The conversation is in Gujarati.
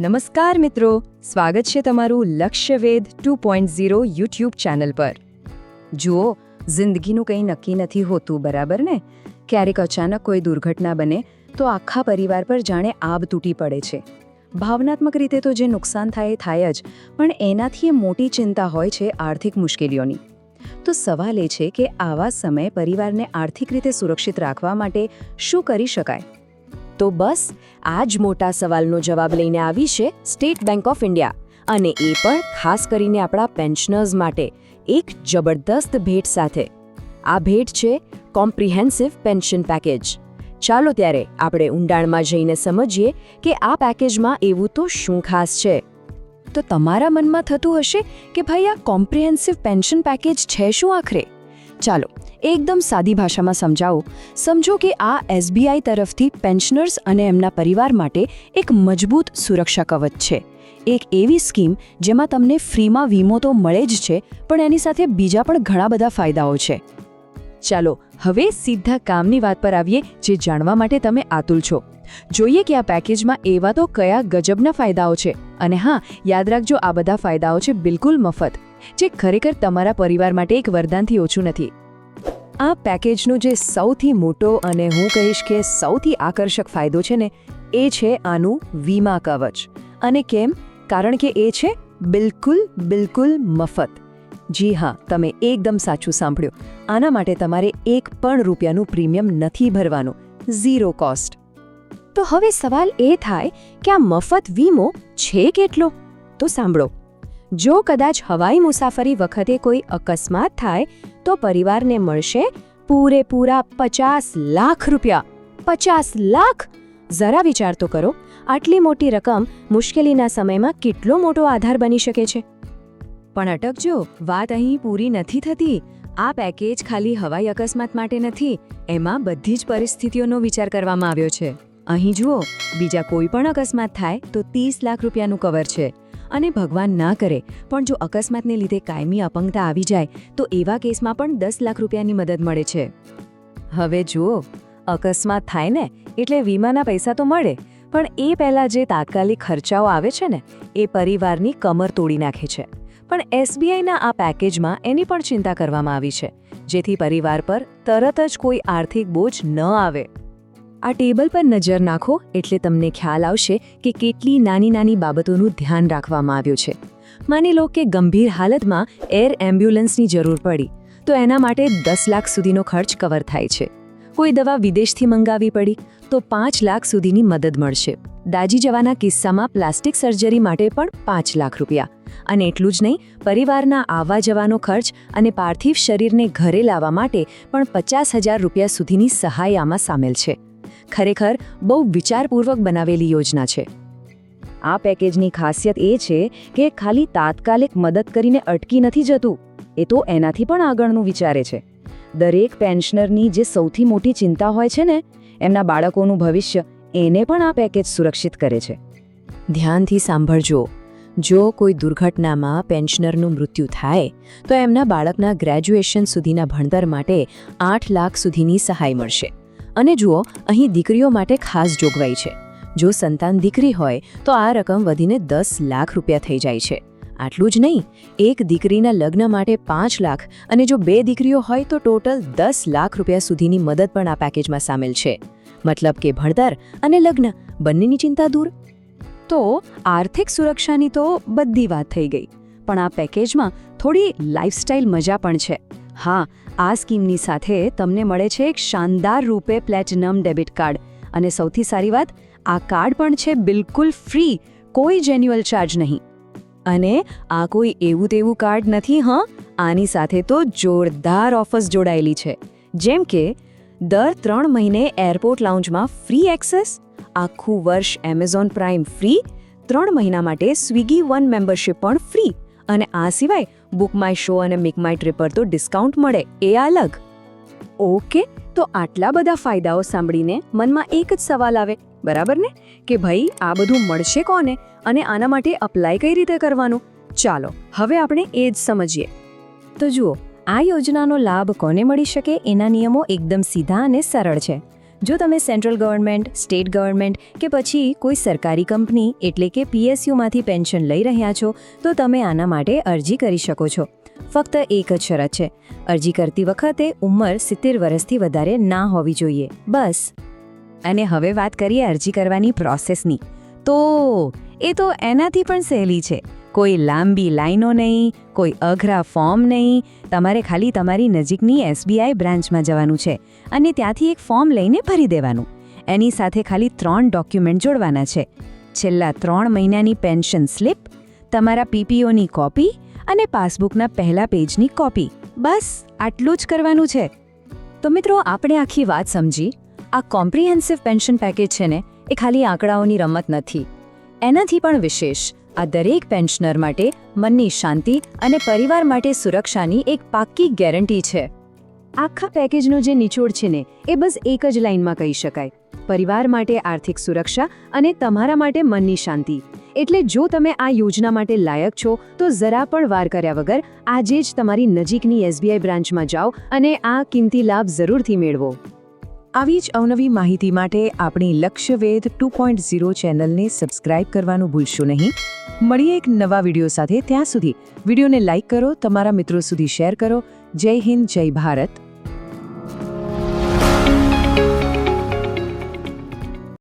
નમસ્કાર મિત્રો, સ્વાગત છે તમારું Lakshyavedh two point zero YouTube channel પર. જુઓ, જિંદગીનું કંઈ નક્કી નથી હોતું, બરાબર ને? ક્યારેક અચાનક કોઈ દુર્ઘટના બને, તો આખા પરિવાર પર જાણે આબ તૂટી પડે છે. ભાવનાત્મક રીતે તો જે નુકસાન થાય એ થાય જ, પણ એનાથી એ મોટી ચિંતા હોય છે આર્થિક મુશ્કેલીઓની. તો સવાલ એ છે કે આવા સમયે પરિવારને આર્થિક રીતે સુરક્ષિત રાખવા માટે શું કરી શકાય? તો બસ, આ જ મોટા સવાલનો જવાબ લઈને આવી છે સ્ટેટ બેંક ઓફ ઇન્ડિયા. અને એ પણ ખાસ કરીને આપણા પેન્શનર્સ માટે એક જબરદસ્ત ભેટ સાથે. આ ભેટ છે કોમ્પ્રિહેન્સિવ પેન્શન પેકેજ. ચાલો ત્યારે આપણે ઊંડાણમાં જઈને સમજીએ કે આ પેકેજમાં એવું તો શું ખાસ છે. તો તમારા મનમાં થતું હશે કે ભાઈ આ કોમ્પ્રિહેન્સિવ પેન્શન પેકેજ છે શું આખરે? ચાલો, એકદમ સાદી ભાષામાં સમજાવો. સમજો કે આ એસબીઆઈ તરફથી પેન્શનર્સ અને એમના પરિવાર માટે એક મજબૂત સુરક્ષા કવચ છે. એક એવી સ્કીમ જેમાં તમને ફ્રીમાં વીમો તો મળે જ છે, પણ એની સાથે બીજા પણ ઘણા બધા ફાયદાઓ છે. ચાલો, હવે સીધા કામની વાત પર આવીએ જે જાણવા માટે તમે આતુલ છો. જોઈએ કે આ પેકેજમાં એવા તો કયા ગજબના ફાયદાઓ છે. અને હા, યાદ રાખજો આ બધા ફાયદાઓ છે બિલકુલ મફત. જે ખરેખર તમારા પરિવાર માટે એક વરદાનથી ઓછું નથી. આ પેકેજનો જે સૌથી મોટો અને હું કહીશ કે સૌથી આકર્ષક ફાયદો છે ને, એ છે આનું વીમા કવચ. અને કેમ? કારણ કે એ છે બિલકુલ બિલકુલ મફત. જી હા, તમે એકદમ સાચું સાંભળ્યું. આના માટે તમારે એક પણ રૂપિયાનું પ્રીમિયમ નથી ભરવાનું. Zero cost. તો હવે સવાલ એ થાય કે આ મફત વીમો છે કેટલો? તો સાંભળો. જો કદાચ હવાઈ મુસાફરી વખતે કોઈ અકસ્માત થાય, તો પરિવારને મળશે પૂરેપૂરા પચાસ લાખ રૂપિયા. પચાસ લાખ? જરા વિચાર તો કરો, આટલી મોટી રકમ મુશ્કેલીના સમયમાં કેટલો મોટો આધાર બની શકે છે? પણ અટકજો વાત અહીં પૂરી નથી થતી. આ પેકેજ ખાલી હવાઈ અકસ્માત માટે નથી, એમાં બધી જ પરિસ્થિતિઓનો વિચાર કરવામાં આવ્યો છે. અહીં જુઓ, બીજા કોઈ પણ અકસ્માત થાય તો ત્રીસ લાખ રૂપિયાનું કવર છે. અને ભગવાન ના કરે. પણ જો અકસ્માતને લીધે કાયમી અપંગતા આવી જાય, તો એવા કેસમાં પણ દસ લાખ રૂપિયાની મદદ મળે છે. હવે જુઓ, અકસ્માત થાય ને, એટલે વીમાના પૈસા તો મળે. પણ એ પહેલાં જે તાત્કાલિક ખર્ચાઓ આવે છે ને, એ પરિવારની કમર તોડી નાખે છે. પણ એસબીઆઈના આ પેકેજમાં એની પણ ચિંતા કરવામાં આવી છે. જેથી પરિવાર પર તરત જ કોઈ આર્થિક બોજ ન આવે. આ ટેબલ પર નજર નાખો એટલે તમને ખ્યાલ આવશે કે કેટલી નાની નાની બાબતોનું ધ્યાન રાખવામાં આવ્યું છે. માની લો કે ગંભીર હાલતમાં એર એમ્બ્યુલન્સની જરૂર પડી, તો એના માટે દસ લાખ સુધીનો ખર્ચ કવર થાય છે. કોઈ દવા વિદેશથી મંગાવી પડી, તો પાંચ લાખ સુધીની મદદ મળશે. દાજી જવાના કિસ્સામાં પ્લાસ્ટિક સર્જરી માટે પણ પાંચ લાખ રૂપિયા. અને એટલું જ નહીં, પરિવારના આવવા જવાનો ખર્ચ અને પાર્થિવ શરીરને ઘરે લાવવા માટે પણ પચાસ હજાર રૂપિયા સુધીની સહાય આમાં સામેલ છે. ખરેખર બહુ વિચારપૂર્વક બનાવેલી યોજના છે. આ પેકેજની ખાસિયત એ છે કે ખાલી તાત્કાલિક મદદ કરીને અટકી નથી જતું. એ તો એનાથી પણ આગળનું વિચારે છે. દરેક પેન્શનરની જે સૌથી મોટી ચિંતા હોય છે ને, એમના બાળકોનું ભવિષ્ય, એને પણ આ પેકેજ સુરક્ષિત કરે છે. ધ્યાનથી સાંભળજો. જો કોઈ દુર્ઘટનામાં પેન્શનરનું મૃત્યુ થાય, તો એમના બાળકના ગ્રેજ્યુએશન સુધીના ભણતર માટે આઠ લાખ સુધીની સહાય મળશે. અને જુઓ, અહીં દીકરીઓ માટે ખાસ જોગવાઈ છે. જો સંતાન દીકરી હોય, તો આ રકમ વધીને દસ લાખ રૂપિયા થઈ જાય છે. આટલું જ નહીં, એક દીકરીના લગ્ન માટે પાંચ લાખ અને જો બે દીકરીઓ હોય, તો ટોટલ દસ લાખ રૂપિયા સુધીની મદદ પણ આ પેકેજમાં સામેલ છે. મતલબ કે ભણતર અને લગ્ન, બંનેની ચિંતા દૂર? તો આર્થિક સુરક્ષાની તો બધી વાત થઈ ગઈ. પણ આ પેકેજમાં થોડી લાઇફસ્ટાઇલ મજા પણ છે. હા, આ સ્કીમની સાથે તમને મળે છે એક શાનદાર રૂપે પ્લેટિનમ ડેબિટ કાર્ડ. અને સૌથી સારી વાત, આ કાર્ડ પણ છે બિલકુલ ફ્રી, કોઈ જેન્યુઅલ ચાર્જ નહીં. અને આ કોઈ એવું તેવું કાર્ડ નથી, હા, આની સાથે તો જોરદાર ઓફર્સ જોડાયેલી છે. જેમ કે, દર ત્રણ મહિને એરપોર્ટ લાઉન્જમાં ફ્રી એક્સેસ, આખું વર્ષ એમેઝોન પ્રાઇમ ફ્રી, ત્રણ મહિના માટે સ્વિગી વન મેમ્બરશિપ પણ ફ્રી. અને આ સિવાય બુક માય શો અને મેક માય ટ્રીપ પર તો ડિસ્કાઉન્ટ મળે. એ અલગ. ઓકે, તો આટલા બધા ફાયદાઓ સાંભળીને મનમાં એક જ સવાલ આવે. બરાબર ને? કે ભાઈ, આ બધું મળશે કોને? અને આના માટે અપ્લાય કઈ રીતે કરવાનું? ચાલો, હવે આપણે એ જ સમજીએ. તો જુઓ, આ યોજનાનો લાભ કોને મળી શકે? એના નિયમો એકદમ સીધા અને સરળ છે. જો તમે સેન્ટ્રલ ગવર્મેન્ટ, સ્ટેટ ગવર્મેન્ટ કે પછી કોઈ સરકારી કંપની એટલે કે પીએસયુમાંથી પેન્શન લઈ રહ્યા છો, તો તમે આના માટે અરજી કરી શકો છો. ફક્ત એક જ શરત છે. અરજી કરતી વખતે ઉંમર સિત્તેર વર્ષથી વધારે ના હોવી જોઈએ. બસ. અને હવે વાત કરીએ અરજી કરવાની પ્રોસેસની તો, એ તો એનાથી પણ સહેલી છે. કોઈ લાંબી લાઈનો નહીં, કોઈ અઘરા ફોર્મ નહીં. તમારે ખાલી તમારી નજીકની એસબીઆઈ બ્રાન્ચમાં જવાનું છે અને ત્યાંથી એક ફોર્મ લઈને ભરી દેવાનું. એની સાથે ખાલી ત્રણ ડોક્યુમેન્ટ જોડવાના છે. છેલ્લા ત્રણ મહિનાની પેન્શન સ્લિપ, તમારા પીપીઓની કોપી અને પાસબુકના પહેલા પેજની કોપી. બસ, આટલું જ કરવાનું છે. તો મિત્રો, આપણે આખી વાત સમજી. આ કોમ્પ્રિહેન્સિવ પેન્શન પેકેજ છે ને, એ ખાલી આંકડાઓની રમત નથી. એનાથી પણ વિશેષ. આ દરેક પેન્શનર માટે મનની શાંતિ અને પરિવાર માટે સુરક્ષાની એક પાક્કી ગેરંટી છે. આખા પેકેજનો જે નિચોડ છે ને, એ બસ એક જ લાઇનમાં કહી શકાય. પરિવાર માટે આર્થિક સુરક્ષા અને તમારા માટે મનની શાંતિ. એટલે જો તમે આ યોજના માટે લાયક છો, તો જરા પણ વાર કર્યા વગર આજે જ તમારી નજીકની એસબીઆઈ બ્રાન્ચમાં જાઓ અને આ કિંમતી લાભ જરૂરથી મેળવો. આવી જ અવનવી માહિતી માટે આપણી લક્ષ્યવેધ ટુ પોઈન્ટ ઝીરો ચેનલને સબસ્ક્રાઇબ કરવાનું ભૂલશો નહીં. મળીએ એક નવા વીડિયો સાથે ત્યાં સુધી. વિડીયોને લાઇક કરો, તમારા મિત્રો સુધી શેર કરો. જય હિન્દ, જય ભારત.